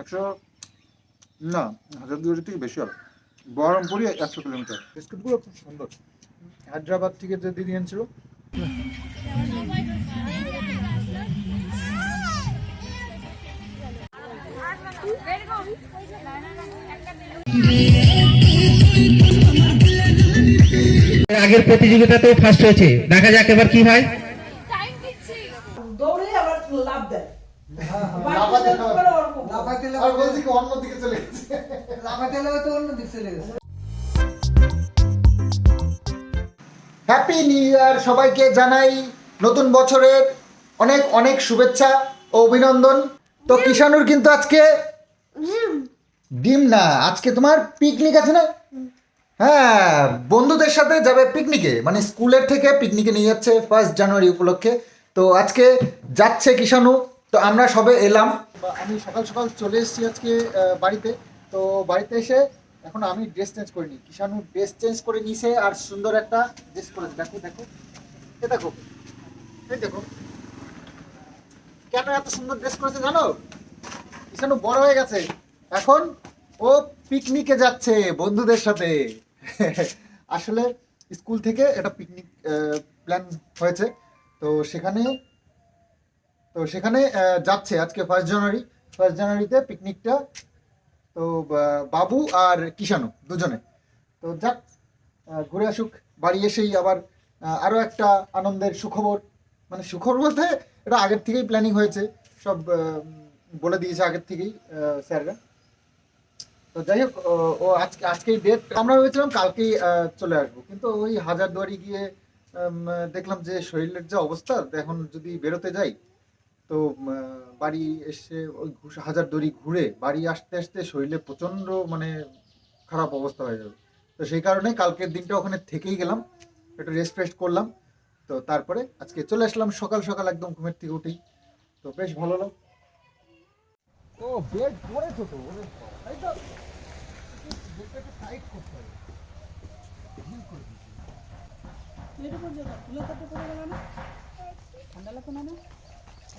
একশো না হাজার দুয়ারি থেকে বেশি হবে। বহরমপুরই একশো কিলোমিটার। বিস্কুটগুলো খুব সুন্দর। হায়দ্রাবাদ থেকে যে দিদি এনেছিল। আগের প্রতিযোগিতাতেও ফার্স্ট হয়েছে। দেখা যাক এবার কি হয় দৌড়ে আবার লাভ দেয় লাফাতে না। করে ওরকম। লাফাইতে আর বলছি কি অন্য দিকে চলে গেছে। হয়তো অন্য দিক চলে গেছে। হ্যাপি নিউ ইয়ার সবাইকে জানাই নতুন বছরের অনেক অনেক শুভেচ্ছা ও অভিনন্দন। তো কিষানুর কিন্তু আজকে ডিম। না আজকে তোমার পিকনিক আছে না? হ্যাঁ বন্ধুদের সাথে যাবে পিকনিকে মানে স্কুলের থেকে পিকনিকে নিয়ে যাচ্ছে ফার্স্ট জানুয়ারি উপলক্ষে। তো আজকে যাচ্ছে কিষানু তো আমরা সবে এলাম। আমি সকাল সকাল চলে এসেছি আজকে বাড়িতে। তো বাড়িতে এসে এখন আমি ড্রেস চেঞ্জ করিনি কিষানু ড্রেস চেঞ্জ করে নিছে আর সুন্দর একটা ড্রেস করে দেখো দেখো। এ দেখো। এই দেখো। কেন এত সুন্দর ড্রেস করেছে জানো? কিষানু বড় হয়ে গেছে। এখন ও পিকনিকে যাচ্ছে বন্ধুদের সাথে। আসলে স্কুল থেকে একটা পিকনিক প্ল্যান হয়েছে। তো সেখানে তো সেখানে যাচ্ছে আজকে ফার্স্ট জানুয়ারি ফার্স্ট জানুয়ারিতে পিকনিকটা তো বাবু আর কিষানু দুজনে। তো যাক ঘুরে আসুক, বাড়ি এসেই আবার আরও একটা আনন্দের সুখবর। মানে সুখবর বলতে এটা আগের থেকেই প্ল্যানিং হয়েছে। সব বলে দিয়েছে আগের থেকেই স্যাররা। তো যাই হোক, ও- আজকে, আজকেই ডেট আমরা ভেবেছিলাম কালকেই চলে আসব। কিন্তু ওই হাজারদুয়ারি গিয়ে দেখলাম যে শরীরের যে অবস্থা, এখন যদি বেরোতে যাই তো বাড়ি এসে ওই ঘুষ- হাজারদুয়ারি ঘুরে বাড়ি আসতে আসতে শরীরে প্রচণ্ড মানে খারাপ অবস্থা হয়ে যাবে তো সেই কারণে কালকের দিনটা ওখানে থেকেই গেলাম একটু রেস্ট ফেস্ট করলাম তো তারপরে আজকে চলে আসলাম সকাল সকাল একদম ঘুমের থেকে উঠেই তো বেশ ভালো লাগল ও বেড করেছ তো তাই তো বেডটা একটু টাইট করতে হবে ঢিল করে দিয়েছি। এটা কোন জায়গা? ফুলের কাছে পড়ে গেল না? ঠান্ডা না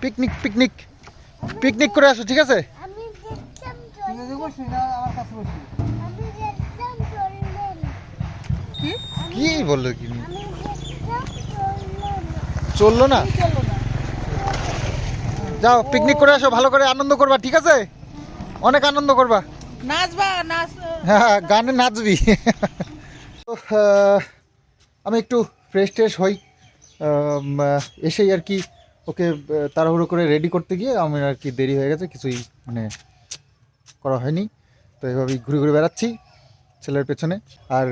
পিকনিক পিকনিক পিকনিক করে আসো ঠিক আছে? কি? বলল কি? চলল না? যাও পিকনিক করে আসো ভালো করে আনন্দ করবা ঠিক আছে? অনেক আনন্দ করবা। নাচবা নাচ। হ্যাঁ গানে নাচবি। তো, আমি একটু ফ্রেশ ট্রেশ হই এসেই আর কি ওকে তাড়াহুড়ো করে রেডি করতে গিয়ে আমার আর কি দেরি হয়ে গেছে, কিছুই মানে করা হয়নি। তো এভাবেই ঘুরে ঘুরে বেড়াচ্ছি ছেলের পেছনে। আর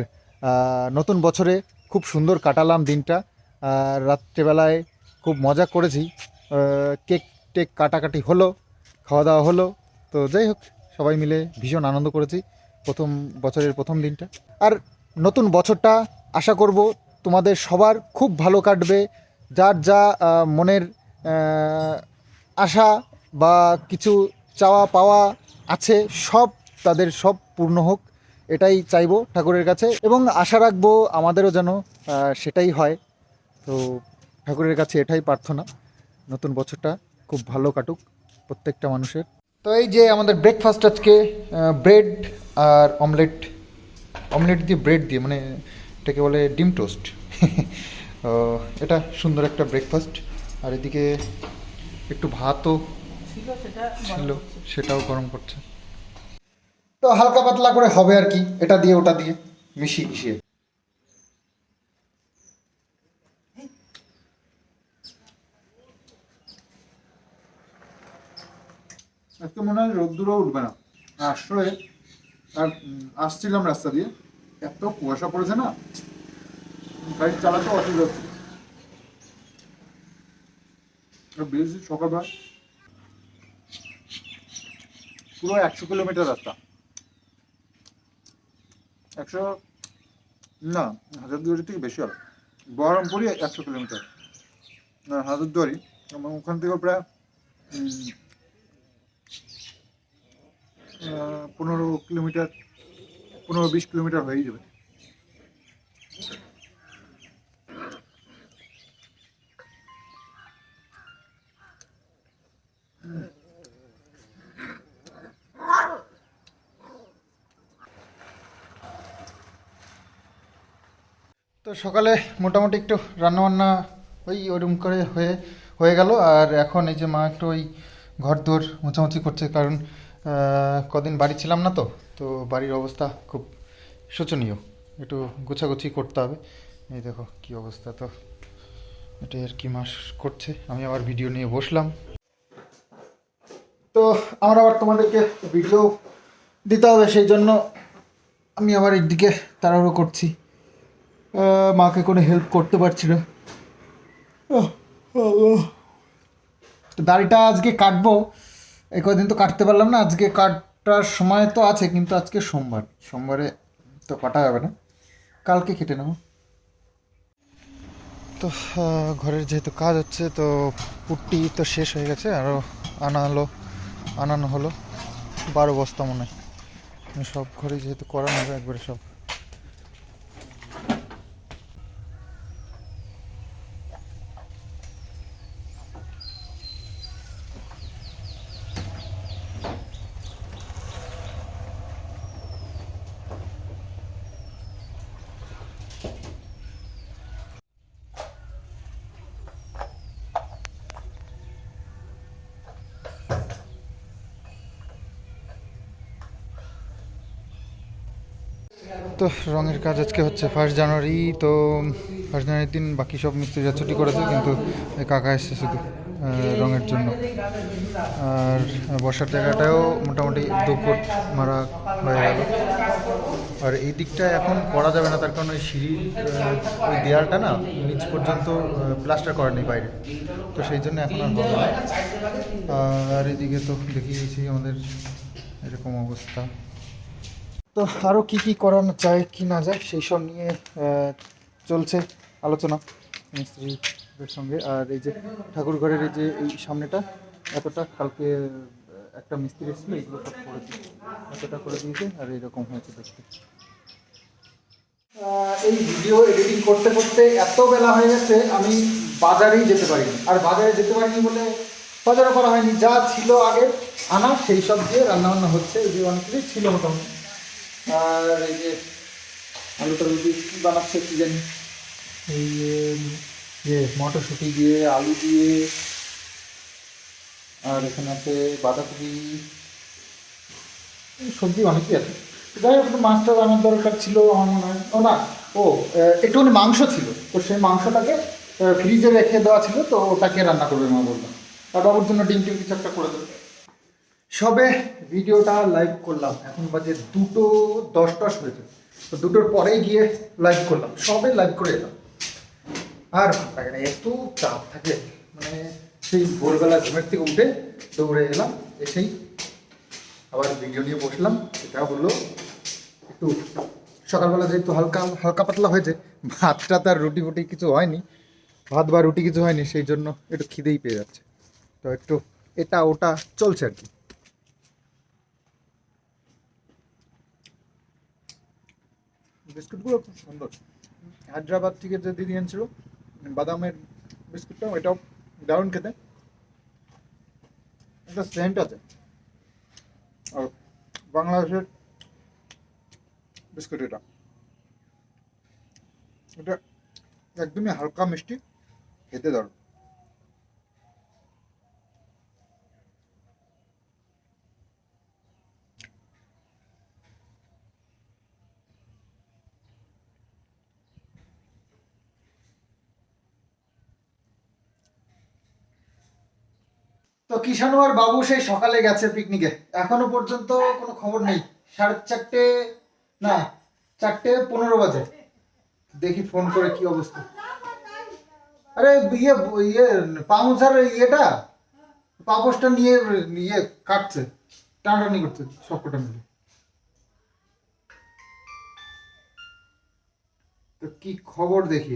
নতুন বছরে খুব সুন্দর কাটালাম দিনটা। আর রাত্রেবেলায় খুব মজা করেছি। কেক টেক কাটাকাটি হলো, খাওয়া দাওয়া হলো। তো যাই হোক, সবাই মিলে ভীষণ আনন্দ করেছি প্রথম বছরের প্রথম দিনটা। আর নতুন বছরটা আশা করব তোমাদের সবার খুব ভালো কাটবে। যার যা মনের আশা বা কিছু চাওয়া পাওয়া আছে, সব তাদের সব পূর্ণ হোক, এটাই চাইব ঠাকুরের কাছে এবং আশা রাখব আমাদেরও যেন সেটাই হয়। তো ঠাকুরের কাছে এটাই প্রার্থনা, নতুন বছরটা খুব ভালো কাটুক প্রত্যেকটা মানুষের। তো এই যে আমাদের ব্রেকফাস্ট আজকে ব্রেড আর অমলেট অমলেট দিয়ে ব্রেড দিয়ে মানে এটাকে বলে ডিম টোস্ট এটা সুন্দর একটা ব্রেকফাস্ট আর এদিকে একটু ভাতও ছিল সেটা ছিল সেটাও গরম করছে। তো হালকা পাতলা করে হবে আর কি এটা দিয়ে ওটা দিয়ে মিশিয়ে মিশিয়ে। আজকে মনে হয় রোদ্দুরও উঠবে না। আসলে আর আসছিলাম রাস্তা দিয়ে। এত কুয়াশা পড়েছে না গাড়ি চালাতে অসুবিধা হচ্ছে। বেশি সকালবেলা পুরো একশো কিলোমিটার রাস্তা। একশো না, হাজারদুয়ারি থেকে বেশি হবে। বহরমপুরই একশো কিলোমিটার। না, হাজারদুয়ারি। ওখান থেকে প্রায় পনেরো কিলোমিটার, পনেরো বিশ কিলোমিটার হয়েই যাবে। তো সকালে মোটামুটি একটু রান্নাবান্না ওই ওরকম করে হয়ে হয়ে গেল, আর এখন এই যে মা একটু ওই ঘর দোর মোছামুছি করছে, কারণ কদিন বাড়ি ছিলাম না তো তো বাড়ির অবস্থা খুব শোচনীয়। একটু গোছাগুছি করতে হবে। এই দেখো কি অবস্থা তো। এটাই আর কি মাস করছে। আমি আবার ভিডিও নিয়ে বসলাম। তো আমার আবার তোমাদেরকে ভিডিও দিতে হবে, সেই জন্য আমি আবার একদিকে তাড়াহুড়ো করছি। মাকে কোনো হেল্প করতে পারছি না। তো দাড়িটা আজকে কাটবো। এই কদিন তো কাটতে পারলাম না, আজকে কাটার সময় তো আছে, কিন্তু আজকে সোমবার। সোমবারে তো কাটা যাবে না। কালকে কেটে নেব। তো ঘরের যেহেতু কাজ হচ্ছে, তো পুট্টি তো শেষ হয়ে গেছে আরও আনা হলো। আনানো হলো। বারো বস্তা মনে হয়। সব ঘরে যেহেতু করানো হবে একবারে সব। তো রঙের কাজ আজকে হচ্ছে ফার্স্ট জানুয়ারি, তো ফার্স্ট জানুয়ারির দিন বাকি সব মিস্ত্রিরা ছুটি করেছে, কিন্তু কাকা এসছে শুধু রঙের জন্য। আর বসার জায়গাটাও মোটামুটি দু ফুট মারা হয়ে গেল। আর এই দিকটা এখন করা যাবে না, তার কারণ ওই সিঁড়ির ওই দেয়ালটা না নিচ পর্যন্ত প্লাস্টার করা নেই বাইরে। তো সেই জন্য এখন আর হবে আর এদিকে তো দেখিয়েছি আমাদের এরকম অবস্থা। তো আরও কি কি করানো যায়, কি না যায় সেই সব নিয়ে চলছে আলোচনা মিস্ত্রিদের সঙ্গে। আর এই যে ঠাকুর ঘরের এই যে এই সামনেটা, এতটা কালকে একটা মিস্ত্রি এসেছিল, এগুলো সব করে দিয়েছে, এতটা করে দিয়েছে, আর এরকম হয়েছে দেখতে। এই ভিডিও এডিটিং করতে করতে এত বেলা হয়ে গেছে, আমি বাজারেই যেতে পারিনি। আর বাজারে যেতে পারিনি বলে বাজারও করা হয়নি, যা ছিল আগে আনা, সেই সব দিয়ে রান্নাবান্না হচ্ছে, এই যে অনেক কিছুই ছিল মোটামুটি। আর এই যে আলু টালু দিয়ে কী বানাচ্ছে কি জানি? এই যে মটরশুঁটি দিয়ে, আলু দিয়ে, আর এখানে আছে বাঁধাকপি। সবজি অনেকই আছে। যাই হোক মাছটা আমার দরকার ছিল আমার মনে হয়। ও না, ও একটুখানি মাংস ছিল। তো সেই মাংসটাকে ফ্রিজে রেখে দেওয়া ছিল, তো ওটাকে রান্না করবে মা বললাম আর বাবুর জন্য ডিম টিম কিছু একটা করে দেবে। সবে ভিডিওটা লাইভ করলাম। এখন বাজে দুটো দশ দশ হয়েছে। তো দুটোর পরেই গিয়ে লাইভ করলাম। সবে লাইভ করে এলাম। আর ভালো লাগে না এত চাপ থাকে। মানে সেই ভোরবেলা ঘুমের থেকে উঠে দৌড়ে এলাম, এসেই আবার ভিডিও নিয়ে বসলাম। সেটা হলো একটু সকালবেলা যেহেতু হালকা হালকা পাতলা হয়েছে, ভাতটা তার রুটি ফুটি কিছু হয়নি। ভাত বা রুটি কিছু হয়নি, সেই জন্য একটু খিদেই পেয়ে যাচ্ছে। তো একটু এটা ওটা চলছে আর কি। বিস্কুটগুলো খুব সুন্দর। হায়দ্রাবাদ থেকে যে দিদি এনেছিল বাদামের বিস্কুটটা এটাও দারুণ খেতে। একটা সেন্ট আছে। আর বাংলাদেশের বিস্কুট এটা। এটা একদমই হালকা মিষ্টি, খেতে দারুণ। আর বাবু সেই সকালে গেছে পিকনিকে এখনও পর্যন্ত কোনো খবর নেই। সাড়ে চারটে, না, চারটে পনেরো বাজে। দেখি ফোন করে কি অবস্থা। আরে ইয়ে ইয়ে পাউন্সার ইয়েটা পাপোসটা নিয়ে ইয়ে কাটছে, টানাটানি করছে সব কটা মিলে। তো কি খবর দেখি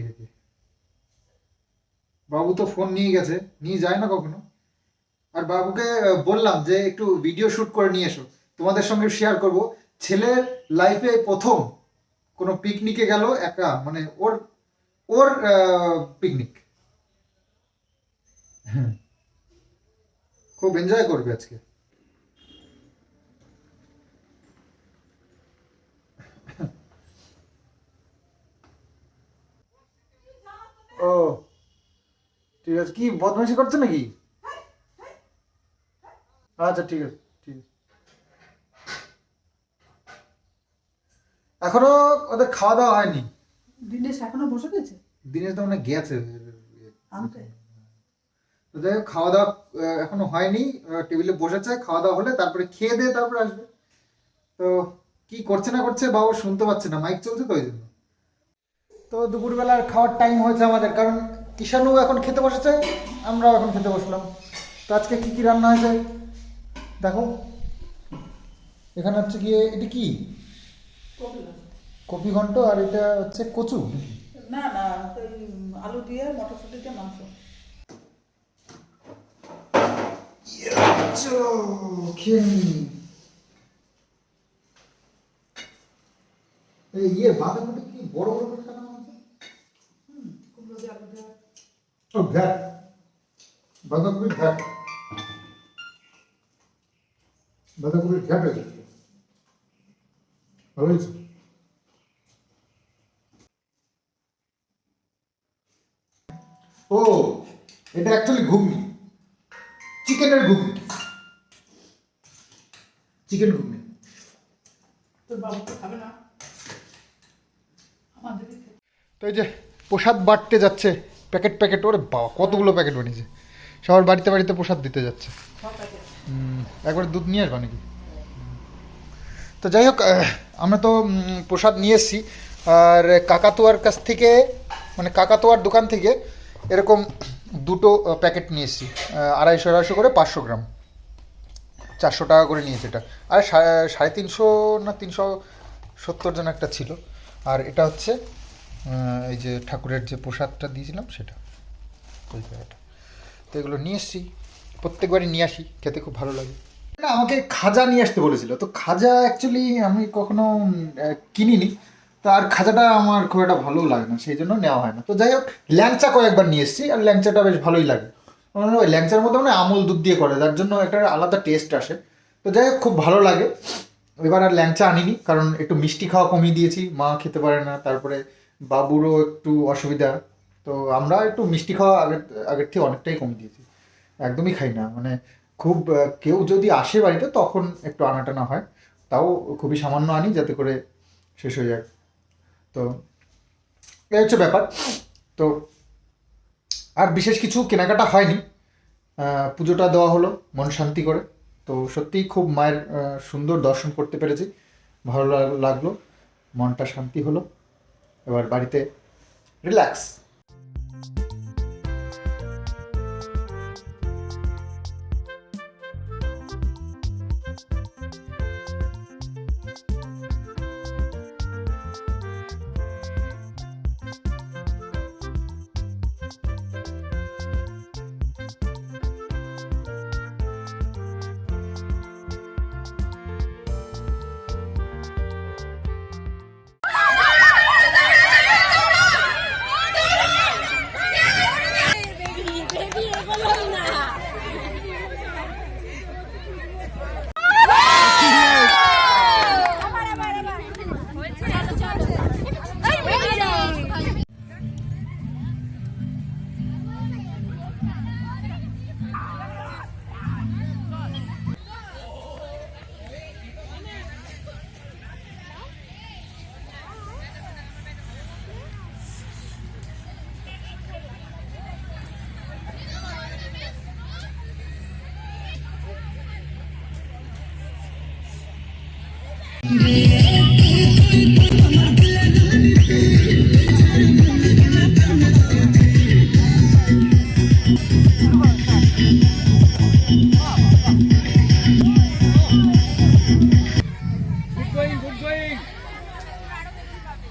বাবু তো ফোন নিয়ে গেছে, নিয়ে যায় না কখনো? আর বাবুকে বললাম যে একটু ভিডিও শুট করে নিয়ে এসো। তোমাদের সঙ্গে শেয়ার করব। ছেলের লাইফে প্রথম কোনো পিকনিকে গেল একা মানে ওর ওর পিকনিক খুব এনজয় করবে আজকে। ও, ঠিক আছে। কি বদমাইশি করছে নাকি? আচ্ছা ঠিক আছে ঠিক আছে। এখনও ওদের খাওয়া দাওয়া হয়নি? দিনেশ এখনও বসে গেছে? দিনেশ তো মানে গেছে। হোক খাওয়া দাওয়া এখনও হয়নি। টেবিলে বসেছে খাওয়া দাওয়া হলে তারপরে খেয়ে দিয়ে তারপরে আসবে। তো কি করছে না করছে বাবা শুনতে পাচ্ছে না মাইক চলছে তো ওই জন্য। তো দুপুরবেলার খাওয়ার টাইম হয়েছে আমাদের কারণ ঈশানু এখন খেতে বসেছে আমরাও এখন খেতে বসলাম। তো আজকে কি কি রান্না হয়েছে? দেখো এখানে হচ্ছে গিয়ে এটা কি? কপি ঘন্ট আর এটা হচ্ছে কচু না না আলু দিয়ে মটরশুঁটি দিয়ে মাংস। চলো খেয়ে এই ইয়ে বাঁধাকপি কি বড় বড় করে কাটা আছে কুমড়ো দিয়ে আলু দিয়ে। ও ঘ্যাট বাঁধাকপির ঘ্যাট বাঁধাকপির ঘ্যাট হয়েছে ভালো হয়েছে ও এটা অ্যাকচুয়ালি ঘুগনি। চিকেনের ঘুগনি। চিকেন ঘুগনি। তো এই যে প্রসাদ বাড়তে যাচ্ছে প্যাকেট প্যাকেট ওরে বাবা কতগুলো প্যাকেট বানিয়েছে? সবার বাড়িতে বাড়িতে প্রসাদ দিতে যাচ্ছে। একবার দুধ নিয়ে আসবা নাকি? তো যাই হোক আমরা তো প্রসাদ নিয়ে এসেছি। আর কাকাতুয়ার কাছ থেকে মানে কাকাতুয়ার দোকান থেকে এরকম দুটো প্যাকেট নিয়ে এসেছি। আড়াইশো আড়াইশো করে পাঁচশো গ্রাম। চারশো টাকা করে নিয়েছে এটা। আর সাড়ে তিনশো না তিনশো সত্তর জন একটা ছিল। আর এটা হচ্ছে এই যে ঠাকুরের যে প্রসাদটা দিয়েছিলাম সেটা। ওই প্যাকেটটা তো এগুলো নিয়ে এসেছি। প্রত্যেকবারই নিয়ে আসি, খেতে খুব ভালো লাগে। না, আমাকে খাজা নিয়ে আসতে বলেছিল। তো খাজা অ্যাকচুয়ালি আমি কখনো কিনিনি। তো আর খাজাটা আমার খুব একটা ভালো লাগে না, সেই জন্য নেওয়া হয় না। তো যাই হোক, ল্যাংচা কয়েকবার নিয়ে এসেছি, আর ল্যাংচাটা বেশ ভালোই লাগে। মানে ওই ল্যাংচার মধ্যে মানে আমুল দুধ দিয়ে করে, যার জন্য একটা আলাদা টেস্ট আসে। তো যাই হোক, খুব ভালো লাগে। এবার আর ল্যাংচা আনিনি, কারণ একটু মিষ্টি খাওয়া কমিয়ে দিয়েছি। মা খেতে পারে না, তারপরে বাবুরও একটু অসুবিধা। তো আমরা একটু মিষ্টি খাওয়া আগের আগের থেকে অনেকটাই কমিয়ে দিয়েছি। একদমই খাই না। মানে খুব কেউ যদি আসে বাড়িতে তখন একটু আনাটানা হয়। তাও খুবই সামান্য আনি যাতে করে শেষ হয়ে যায়। তো এই হচ্ছে ব্যাপার। তো আর বিশেষ কিছু কেনাকাটা হয়নি। পুজোটা দেওয়া হলো মন শান্তি করে। তো সত্যিই খুব মায়ের সুন্দর দর্শন করতে পেরেছি। ভালো লাগল। মনটা শান্তি হলো। এবার বাড়িতে রিল্যাক্স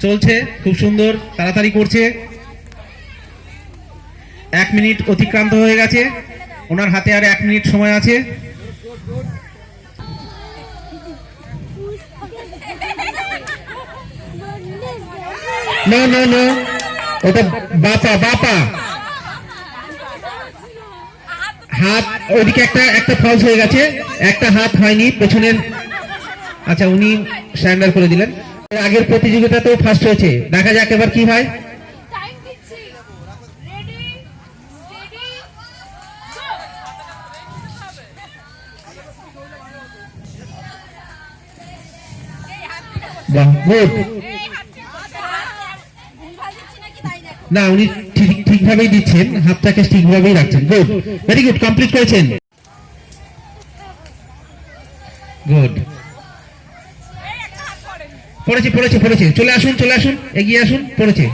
চলছে, খুব সুন্দর, তাড়াতাড়ি করছে। এক মিনিট অতিক্রান্ত হয়ে গেছে। ওনার হাতে আর এক মিনিট সময় আছে। নো নো নো ওটা বাপা বাপা। হাত ওইদিকে একটা একটা ফলস হয়ে গেছে। একটা হাত হয়নি, পেছনের। আচ্ছা উনি স্ট্যান্ডার করে দিলেন। আগের প্রতিযোগিতাতেও ফার্স্ট হয়েছে। দেখা যাক এবার কি হয়। না উনি ঠিক ঠিকভাবেই দিচ্ছেন। হাতটাকে ঠিকভাবেই রাখছেন। গুড ভেরি গুড কমপ্লিট করেছেন। গুড পড়েছে পড়েছে পড়েছে। চলে আসুন চলে আসুন এগিয়ে আসুন পড়েছে।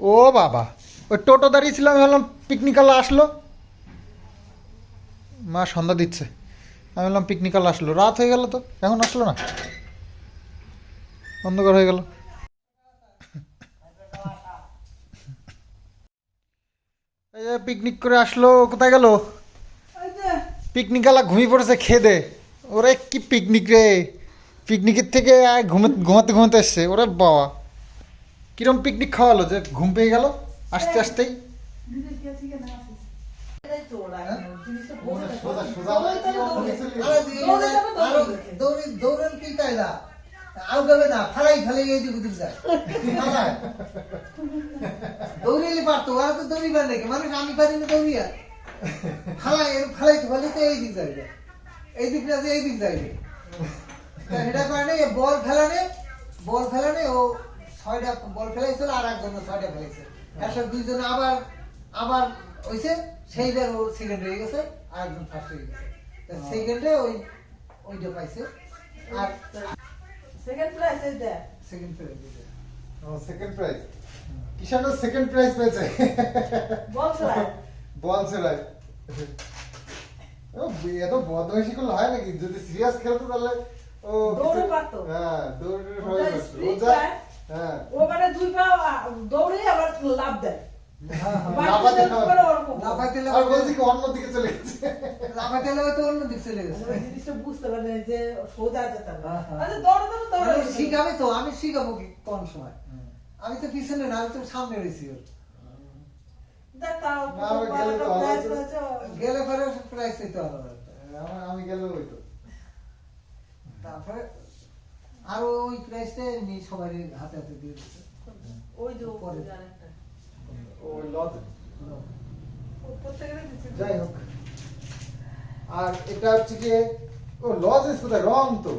ও বাবা ওই টোটো দাঁড়িয়েছিলাম আমি ভাবলাম পিকনিকাল আসলো। মা সন্ধ্যা দিচ্ছে। আমি ভাবলাম পিকনিকাল আসলো। রাত হয়ে গেল তো এখন আসলো না? অন্ধকার হয়ে গেল। এই যে পিকনিক করে আসলো কোথায় গেল? পিকনিকালা ঘুমিয়ে পড়েছে খেদে ওরে কি পিকনিক রে? পিকনিকের থেকে ঘুমে ঘুমাতে ঘুমাতে এসছে। ওরে বাবা। কিরম পিকনিক খাওয়ালো যে ঘুম পেয়ে গেল? আস্তে আসতেই। দৌড়েন কি কায়দা আউ গেবে না ফালাই ফালাই এই দিকে দিকে যায় দৌড়িলে পারতো ওরা তো দৌড়িবার নাকি মানুষ আমি পারি না দৌড়িয়া ফালাই এর ফালাই ফালাই তো এই দিক যাইবে এই দিক না এই দিক যাইবে এটা কারণে বল ফেলানে বল ফেলানে ও ছয়টা বল ফেলাইছিল আর একজন ছয়টা ফেলাইছে একসাথে দুইজন আবার আবার হইছে, সেইবার ও সেকেন্ড হয়ে গেছে। আর একজন ফার্স্ট হয়ে গেছে। সেকেন্ডে ওই ওইটা পাইছে। আর সেকেন্ড প্রাইস এই দেখ। সেকেন্ড পেয়ে সেকেন্ড প্রাইজ কিষানও সেকেন্ড প্রাইজ পেয়েছে। বল সেলাই বল ও এত বদমাইশি করলে হয় নাকি? যদি সিরিয়াস খেলতো তাহলে ও দৌড়ে পারতো। হ্যাঁ দৌড়ে সবাই পারতো। ও। হ্যাঁ। ও মানে দুই পা দৌড়ে আবার লাভ দেয়। পারে হ্যাঁ, হ্যাঁ। আচ্ছা মানে শিখাবে তো আমি শিখাবো কি কোন সময়? আমি তো পিছনে না আমি তো সামনে রয়েছি ওর। গেলে ভালো প্রাইস। গেলে পরে প্রাইজ হবে আমি হইতো। তারপরে আরও ওই প্রাইসটা সবাই হাতে হাতে দিয়ে দিচ্ছে ওই যে পরে। লজ। যাই হোক আর এটা হচ্ছে কি ও লজেস কোথায়? রং তো।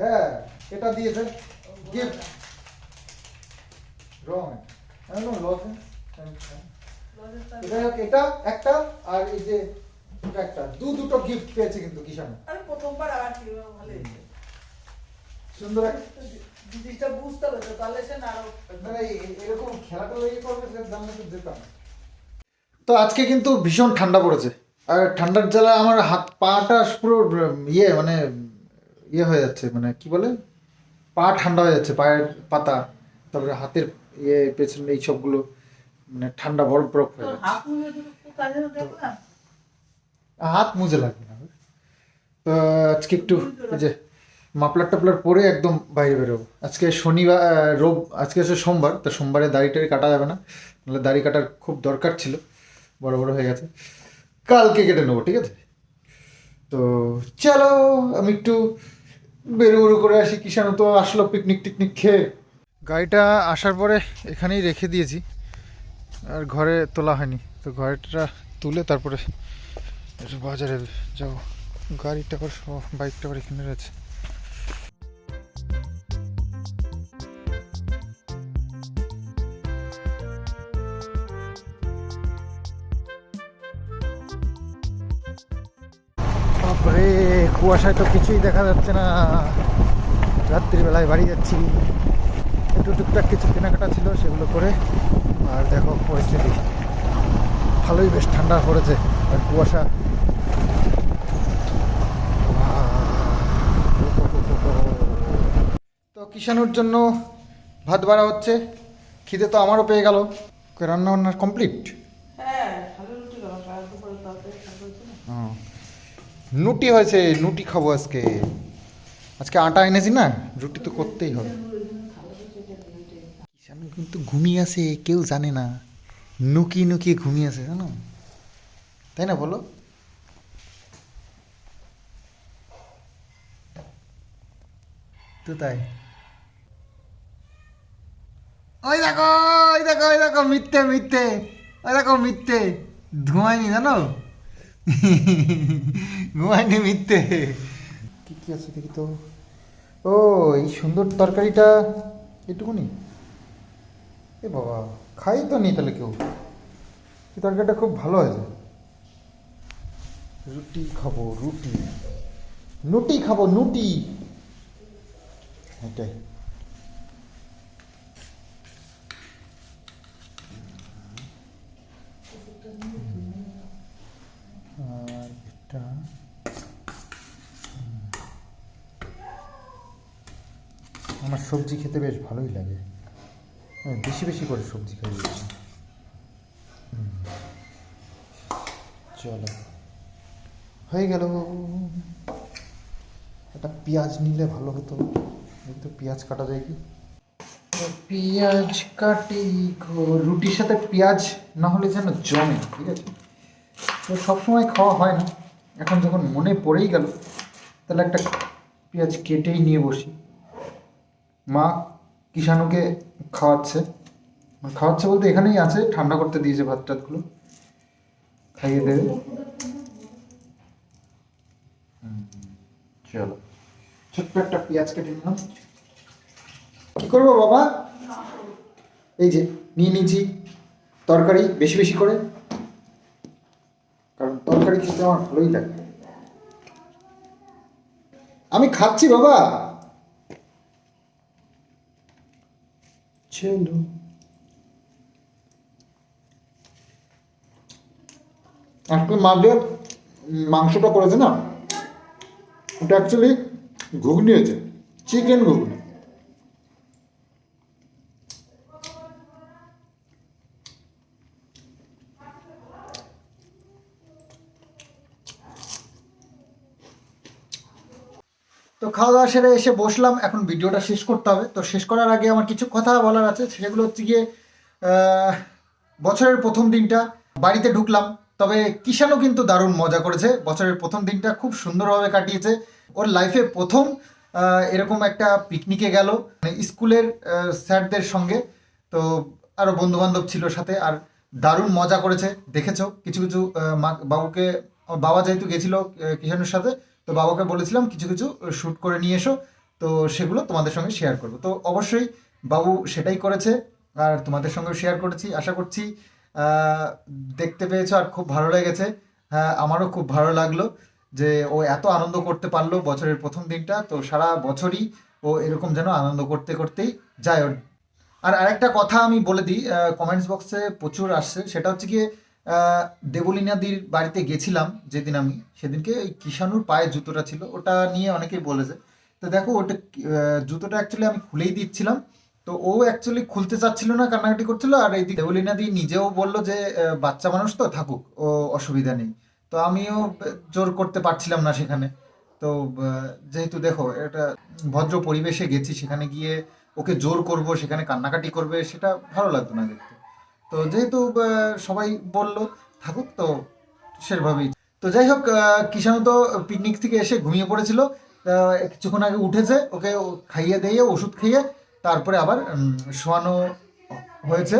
হ্যাঁ এটা দিয়েছে। গিফট রং। আমি লজেস যাই হোক এটা একটা আর এই যে এটা একটা। দু দুটো গিফট পেয়েছে কিন্তু কিষান প্রথমবার আবার কি ভালো। সুন্দর জিনিসটা বুঝতে হবে তো তাহলে সে আরও মানে এরকম খেলাটা লেগে করবে সেটার দাম তো যেতাম তো আজকে কিন্তু ভীষণ ঠান্ডা পড়েছে। আর ঠান্ডার জ্বালা আমার হাত পাটা পুরো ইয়ে মানে ইয়ে হয়ে যাচ্ছে মানে কি বলে? পা ঠান্ডা হয়ে যাচ্ছে পায়ের পাতা তারপরে হাতের ইয়ে পেছনে এই সবগুলো মানে ঠান্ডা বরফ বরফ হয়ে যাচ্ছে। হাত মুজে লাগবে না। তো আজকে একটু যে মাপলার টাপলার পরে একদম বাইরে বেরোবো। আজকে শনিবার রোব, আজকে হচ্ছে সোমবার, তো সোমবারে দাড়ি টাড়ি কাটা যাবে না। নাহলে দাড়ি কাটার খুব দরকার ছিল, বড় বড় হয়ে গেছে। কালকে কেটে নেব, ঠিক আছে? তো চলো, আমি একটু বেরো বেরো করে আসি। কিষানও তো আসলো পিকনিক টিকনিক খেয়ে। গাড়িটা আসার পরে এখানেই রেখে দিয়েছি, আর ঘরে তোলা হয়নি। তো ঘরেটা তুলে তারপরে বাজারে যাব। গাড়িটা আবার বাইকটা আবার এখানে রয়েছে। কুয়াশায় তো কিছুই দেখা যাচ্ছে না। রাত্রিবেলায় বাড়ি যাচ্ছি। একটু টুকটাক কিছু কেনাকাটা ছিল সেগুলো করে, আর দেখো পরিস্থিতি। ভালোই বেশ ঠান্ডা পড়েছে, আর কুয়াশা। তো কিষানুর জন্য ভাত বাড়া হচ্ছে, খিদে তো আমারও পেয়ে গেল। রান্না বান্না কমপ্লিট হ্যাঁ খালি রুটি খাব কাল দুপুরে তাড়াতাড়ি খাব না নুটি হয়েছে, নুটি খাব আজকে। আজকে আটা এনেছি না, রুটি তো করতেই হবে। কিষানু কিন্তু ঘুমিয়ে আছে, কেউ জানে না। নুকিয়ে নুকিয়ে ঘুমিয়ে আছে, জানো? তাই না বলো? তো তাই। ওই দেখো ওই দেখো ওই দেখো মিথ্যে মিথ্যে, ওই দেখো মিথ্যে। ধোঁয়ায়নি জানো? ঘুমায়নি মিথ্যে। কি কি আছে দেখি তো। ও, এই সুন্দর তরকারিটা এটুকুনি? এ বাবা, খাই তো নি তাহলে কেউ। এই তরকারিটা খুব ভালো হয়েছে। রুটি খাব, রুটি। নুটি খাব, নুটি। এটাই আর এটা হুম। আমার সবজি খেতে বেশ ভালোই লাগে। বেশি বেশি করে সবজি খাই। চলো। হয়ে গেল। একটা পেঁয়াজ নিলে ভালো হতো। একটু পেঁয়াজ কাটা যায় কি? পেঁয়াজ কাটি রুটির সাথে পেঁয়াজ না হলে যেন জমে, ঠিক আছে? তো সবসময় খাওয়া হয় না। এখন যখন মনে পড়েই গেল, তাহলে একটা পেঁয়াজ কেটেই নিয়ে বসি। মা কিষাণুকে খাওয়াচ্ছে। খাওয়াচ্ছে বলতে এখানেই আছে, ঠান্ডা করতে দিয়েছে ভাত টাতগুলো। খাইয়ে দেবে। চলো। ছোট্ট একটা পেঁয়াজ কেটে নিলাম। কি করব বাবা? এই যে, নিয়ে নিয়েছি তরকারি, বেশি বেশি করে। কারণ তরকারি খেতে আমার ভালোই লাগে। আমি খাচ্ছি বাবা। চলো আজকে মা যে মাংসটা করেছে না? ওটা অ্যাকচুয়ালি ঘুগনি হয়েছে চিকেন ঘুগনি তো খাওয়া দাওয়া সেরে এসে বসলাম, এখন ভিডিওটা শেষ করতে হবে। তো শেষ করার আগে আমার কিছু কথা বলার আছে, সেগুলো হচ্ছে গিয়ে বছরের প্রথম দিনটা বাড়িতে ঢুকলাম, তবে কিষানও কিন্তু দারুণ মজা করেছে। বছরের প্রথম দিনটা খুব সুন্দরভাবে কাটিয়েছে। ওর লাইফে প্রথম এরকম একটা পিকনিকে গেল মানে স্কুলের স্যারদের সঙ্গে। তো আরও বন্ধু বান্ধব ছিল সাথে, আর দারুণ মজা করেছে। দেখেছ, কিছু কিছু মা- বাবুকে, বাবা যেহেতু গেছিল কিষানের সাথে তো বাবাকে বলেছিলাম, কিছু কিছু শ্যুট করে নিয়ে এসো। তো সেগুলো তোমাদের সঙ্গে শেয়ার করব। তো অবশ্যই বাবু সেটাই করেছে আর তোমাদের সঙ্গে শেয়ার করেছি, আশা করছি দেখতে পেয়েছ আর খুব ভালো লেগেছে। হ্যাঁ আমারও খুব ভালো লাগল যে ও এত আনন্দ করতে পারল বছরের প্রথম দিনটা। তো সারা বছরই ও এরকম যেন আনন্দ করতে, করতেই যায় ওর। আর আরেকটা কথা আমি বলে দিই কমেন্টস বক্সে প্রচুর আসছে। সেটা হচ্ছে গিয়ে দেবলীনাদির বাড়িতে গেছিলাম যেদিন আমি, সেদিনকে ওই কিষানুর পায়ের জুতোটা ছিল, ওটা নিয়ে অনেকেই বলেছে। তো দেখো, ওটা জুতোটা অ্যাকচুয়ালি আমি খুলেই দিচ্ছিলাম। তো ও অ্যাকচুয়ালি খুলতে চাচ্ছিল না, কান্নাকাটি করছিল, আর এই দেবলীনাদি নিজেও বলল যে বাচ্চা মানুষ তো থাকুক, ও অসুবিধা নেই। তো আমিও জোর করতে পারছিলাম না সেখানে। তো যেহেতু দেখো, এটা ভদ্র পরিবেশে গেছি, সেখানে গিয়ে ওকে জোর করব, সেখানে কান্নাকাটি করবে, সেটা ভালো লাগতো না দেখতে। তো যেহেতু সবাই বলল থাকুক তো সেভাবেই। তো যাই হোক কিষাণু তো পিকনিক থেকে এসে ঘুমিয়ে পড়েছিল। কিছুক্ষণ আগে উঠেছে ওকে খাইয়ে দিয়ে ওষুধ খাইয়ে তারপরে আবার শোয়ানো হয়েছে।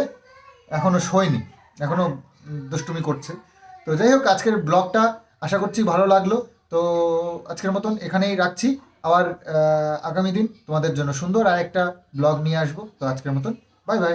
এখনও শোয়নি এখনও উম, দুষ্টুমি করছে। তো যাই হোক আজকের ব্লগটা আশা করছি ভালো লাগল। তো আজকের মতন এখানেই রাখছি। আবার আগামী দিন তোমাদের জন্য সুন্দর আর একটা ব্লগ নিয়ে আসব। তো আজকের মতন বাই বাই